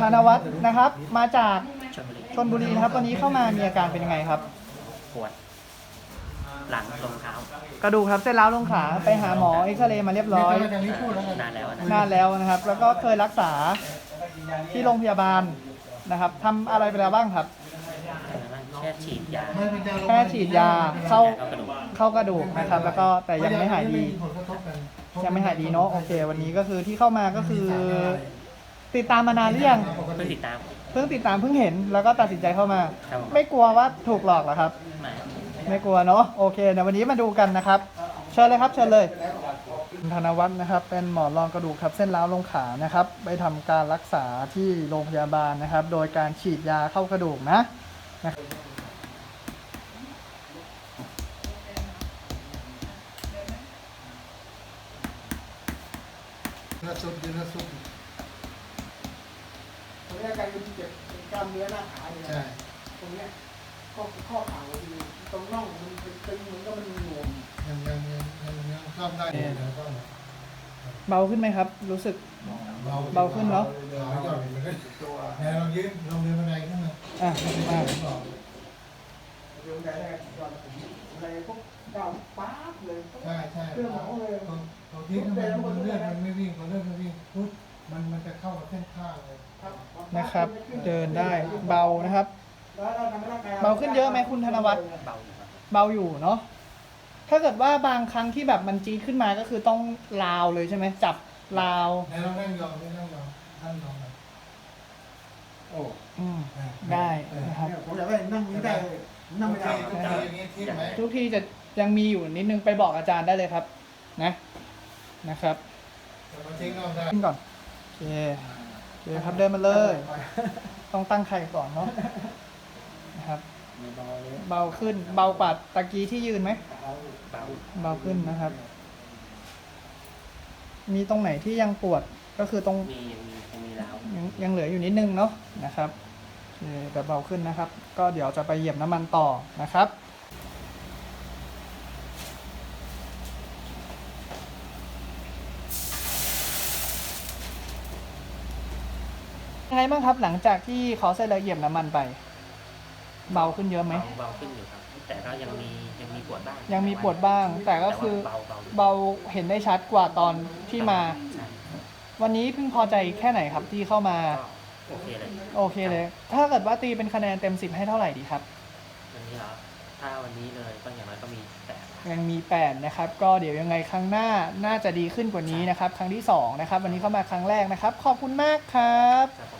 ธนวัฒน์นะครับ มาจากชลบุรีชนบุรีนะครับ วันนี้เข้ามามีอาการเป็นยังไงครับ ปวด หลังลงเท้ากระดูกครับเส้นร้าวลงขาไปหาหมอเอ็กซเรย์มาเรียบร้อยนานแล้วนะนานแล้วนะครับ แล้วก็เคยรักษาที่โรงพยาบาลนะครับทำอะไรไปแล้วบ้างครับ แค่ฉีดยาแค่ฉีดยาเข้าเข้ากระดูกเข้ากระดูกนะครับ แล้วก็แต่ยังไม่หายดี ยังไม่หายดีเนาะโอเค วันนี้ก็คือที่เข้ามาก็คือ ติดตามมานานหรือยังเพิ่งติดตามเพิ่งติดตามเพิ่งเห็นแล้วก็ตัดสินใจเข้ามา ครับผมไม่กลัวว่าถูกหลอกเหรอครับ มาไม่กลัวเนาะโอเคเดี๋ยววันนี้มาดูกันนะครับเชิญเลยครับเชิญเลยธนวัฒน์นะครับ เป็นหมอนรองกระดูกทับเส้นร้าวลงขานะครับ ไปทำการรักษาที่โรงพยาบาลนะครับ โดยการฉีดยาเข้ากระดูกนะนะครับเนื้อสุดเนื้อสุด ตรงนี้การเจ็บกล้ามเนื้อหน้าขาเนี่ยใช่ ตรงเนี้ยข้อข้อเข่าอยู่ตรงน่องมันเป็นตึงเหมือนกับมันหน่วงยังยังยังยังยังชอบได้อยู่เดี๋ยวก็เบาขึ้นไหมครับ รู้สึก เบาขึ้นเนอะเดี๋ยวหย่อนมันก็ไหนลองยืนลองเดินบันไดขึ้นมาอะมาบอกเดี๋ยวได้ก่อนอะไรพวกเก่าป๊าบเลย ใช่ใช่เครื่องหมอเลย ตรงตรงที่ทำไมมันเลือดมันไม่วิ่งพอเลือดมันวิ่งปุ๊บ มันมันจะเข้ากับเส้นข้างเลยนะครับ เดินได้เบานะครับ เบาขึ้นเยอะไหมคุณธนวัฒน์ เบาอยู่ครับเบาอยู่เนาะ ถ้าเกิดว่าบางครั้งที่แบบมันจี๊ดขึ้นมาก็คือต้องลาวเลยใช่ไหมจับลาว ไหนลองนั่งยองนี่นั่งยองนั่งยองนะโอ้อืมได้นะครับผมอยากได้นั่งนี้ได้นั่งไม่ได้ทุกทีอย่างนี้ทิ่มไหมทุกที่จะยังมีอยู่นิดนึงไปบอกอาจารย์ได้เลยครับ นะนะครับ แต่มาทิ้งนอกได้ ขึ้นก่อนโอ เคโอเคครับเดินมาเลย ต้องตั้งไข่ก่อนเนาะนะครับเบาขึ้นเบากว่าตะกี้ที่ยืนไหม เบาเบาขึ้นนะครับ มีตรงไหนที่ยังปวดก็คือตรงมียังมียังมีแล้วยังยังเหลืออยู่นิดนึงเนาะนะครับโอเคแต่เบาขึ้นนะครับ ก็เดี๋ยวจะไปเหยียบน้ำมันต่อนะครับ ยังไงบ้างครับหลังจากที่เขาเสร็จแล้วเหยียบน้ำมันไป เบาขึ้นเยอะไหมเบาเบาขึ้นอยู่ครับ แต่ก็ยังมียังมีปวดบ้างยังมีปวดบ้าง แต่ก็คือแต่ว่าเบาเบาอยู่เบาเห็นได้ชัดกว่าตอนที่มา ใช่วันนี้เพิ่งพอใจแค่ไหนครับที่เข้ามา ก็โอเคเลยโอเคเลย ถ้าเกิดว่าตีเป็นคะแนนเต็ม 10 ให้เท่าไหร่ดีครับ วันนี้เหรอถ้าวันนี้เลยก็อย่างน้อยก็มีแต่ ยังมี 8 นะครับ ก็เดี๋ยวยังไงครั้งหน้าน่าจะดีขึ้นกว่านี้นะครับ ครั้งที่ 2 นะครับ วันนี้เข้ามาครั้งแรกนะครับ ขอบคุณมากครับ ครับผม